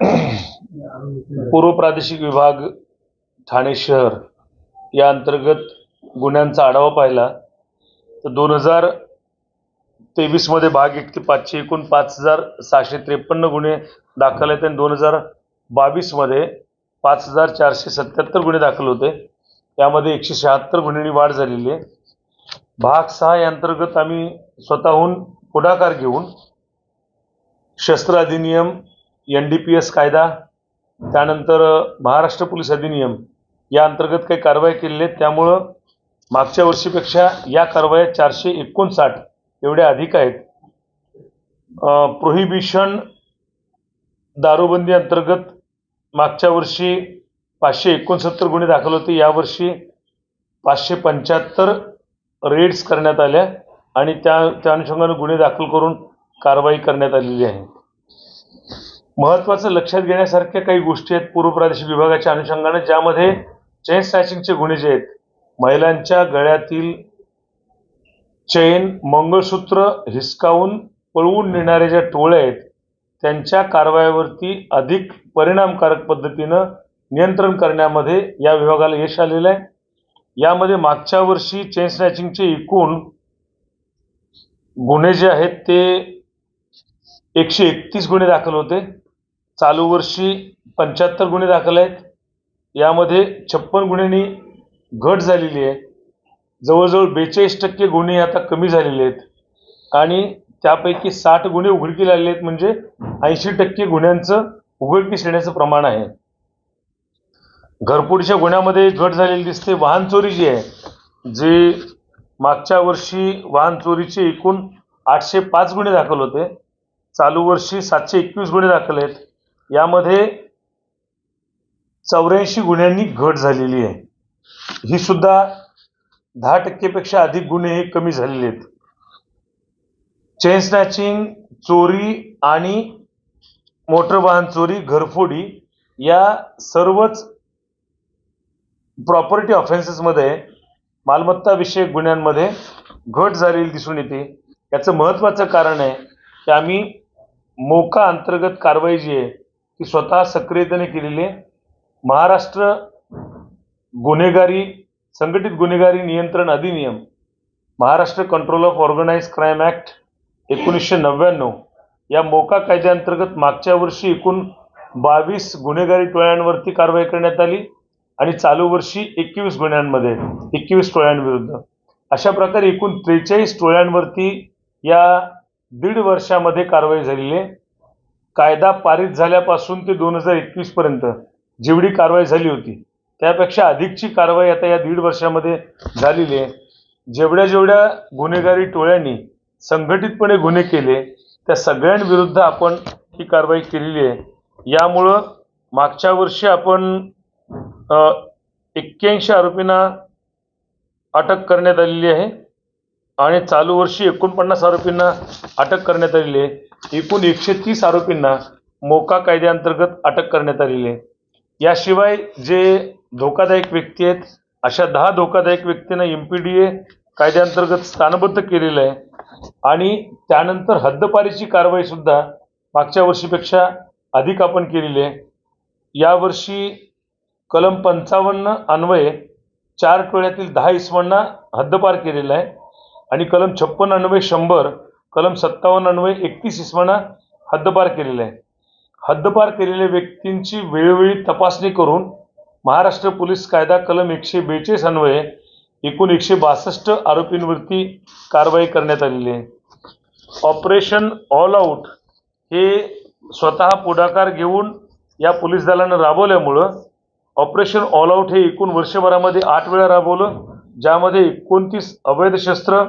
पूर्व प्रादेशिक विभाग ठाणे शहर या अंतर्गत गुन्ह्यांचा आढावा पाहिला. तर दोन हजार तेवीसमध्ये भाग एक ते पाचशे एकूण पाच हजार सहाशे त्रेपन्न गुन्हे दाखल आहेत आणि दोन हजार बावीसमध्ये पाच हजार चारशे सत्याहत्तर गुन्हे दाखल होते. त्यामध्ये एकशे शहात्तर गुन्ह्यांनी वाढ झालेली आहे. भाग सहा या अंतर्गत आम्ही स्वतःहून पुढाकार घेऊन शस्त्र अधिनियम एन डी पी एस कायदा त्यानंतर महाराष्ट्र पोलीस अधिनियम या अंतर्गत काही कारवाई केलेल्या आहेत. त्यामुळं मागच्या वर्षीपेक्षा या कारवाया चारशे एकोणसाठ एवढ्या अधिक आहेत. प्रोहिबिशन दारूबंदी अंतर्गत मागच्या वर्षी पाचशे एकोणसत्तर गुन्हे दाखल होते. यावर्षी पाचशे पंच्याहत्तर रेड्स करण्यात आल्या आणि त्या त्या अनुषंगानं गुन्हे दाखल करून कारवाई करण्यात आलेली आहे. महत्त्वाचं लक्षात घेण्यासारख्या काही गोष्टी आहेत पूर्व प्रादेशिक विभागाच्या अनुषंगानं ज्यामध्ये चेन स्नॅचिंगचे गुन्हे जे आहेत महिलांच्या गळ्यातील चैन मंगळसूत्र हिसकावून पळवून नेणाऱ्या ज्या टोळ्या आहेत त्यांच्या कारवायावरती अधिक परिणामकारक पद्धतीनं नियंत्रण करण्यामध्ये या विभागाला यश आलेलं आहे. यामध्ये मागच्या वर्षी चेन स्नॅचिंगचे एकूण गुन्हे जे आहेत ते एकशे एकतीस गुन्हे दाखल होते. चालू वर्षी पंच्याहत्तर गुन्हे दाखल आहेत. यामध्ये छप्पन गुन्ह्यांनी घट झालेली आहे. जवळजवळ बेचाळीस टक्के गुन्हे आता कमी झालेले आहेत. आणि त्यापैकी साठ गुन्हे उघडकीला आलेले आहेत. म्हणजे ऐंशी टक्के गुन्ह्यांचं उघडकीस येण्याचं प्रमाण आहे. घरफोडीच्या गुन्ह्यामध्ये घट झालेली दिसते. वाहन चोरी जी आहे जे मागच्या वर्षी वाहन चोरीचे एकूण आठशे पाच गुन्हे दाखल होते. चालू वर्षी सातशे एकवीस गुन्हे दाखल आहेत. यामध्ये चौऱ्याऐंशी गुन्ह्यांनी घट झालेली आहे. ही सुद्धा दहा टक्केपेक्षा अधिक गुन्हे हे कमी झालेले आहेत. चेन स्नॅचिंग चोरी आणि मोटर वाहन चोरी घरफोडी या सर्वच प्रॉपर्टी ऑफेन्सेसमध्ये मालमत्ताविषयक गुन्ह्यांमध्ये घट झालेली दिसून येते. याचं महत्त्वाचं कारण आहे की आम्ही मोका अंतर्गत कारवाई जी आहे ती स्वतः सक्रियतेने केलेली आहे. महाराष्ट्र गुन्हेगारी संघटित गुन्हेगारी नियंत्रण अधिनियम Maharashtra control of organise crime act एकोणीसशे नव्याण्णव. या मोका कायद्याअंतर्गत मागच्या वर्षी एकूण बावीस गुन्हेगारी टोळ्यांवरती कारवाई करण्यात आली आणि चालू वर्षी एकवीस गुन्ह्यांमध्ये एकवीस टोळ्यांविरुद्ध. अशा प्रकारे एकूण त्रेचाळीस टोळ्यांवरती या दीड वर्षामध्ये कारवाई झालेली आहे. कायदा पारित झाल्यापासून ते दोन हजार एकवीसपर्यंत जेवढी कारवाई झाली होती त्यापेक्षा अधिकची कारवाई आता या दीड वर्षामध्ये झालेली आहे. जेवढ्या जेवढ्या गुन्हेगारी टोळ्यांनी संघटितपणे गुन्हे केले त्या सगळ्यांविरुद्ध आपण ही कारवाई केलेली आहे. यामुळं मागच्या वर्षी आपण एक्क्याऐंशी आरोपींना अटक करण्यात आलेली आहे. आणि चालू वर्षी एकोणपन्नास आरोपींना अटक करण्यात आलेली आहे. एकूण एकशे तीस आरोपींना मोका कायद्याअंतर्गत अटक करण्यात आलेली आहे. याशिवाय जे धोकादायक व्यक्ती आहेत अशा दहा धोकादायक व्यक्तींना एम पी डी ए कायद्याअंतर्गत स्थानबद्ध केलेलं आहे. आणि त्यानंतर हद्दपारीची कारवाईसुद्धा मागच्या वर्षीपेक्षा अधिक आपण केलेली आहे. यावर्षी कलम पंचावन्न अन्वये चार टोळ्यातील दहा इसमांना हद्दपार केलेला आहे. आणि कलम छप्पन अन्वय शंभर कलम सत्तावन्न अन्वय एकतीस इसमांना हद्दपार केलेलं आहे. हद्दपार केलेल्या व्यक्तींची वेळोवेळी तपासणी करून महाराष्ट्र पोलीस कायदा कलम एकशे बेचाळीस अन्वये एकूण एकशे बासष्ट आरोपींवरती कारवाई करण्यात आलेली आहे. ऑपरेशन ऑल आऊट हे स्वतः पुढाकार घेऊन या पोलीस दलानं राबवल्यामुळं ऑपरेशन ऑल आऊट हे एकूण वर्षभरामध्ये आठ वेळा राबवलं. ज्यामध्ये एकोणतीस अवैध शस्त्र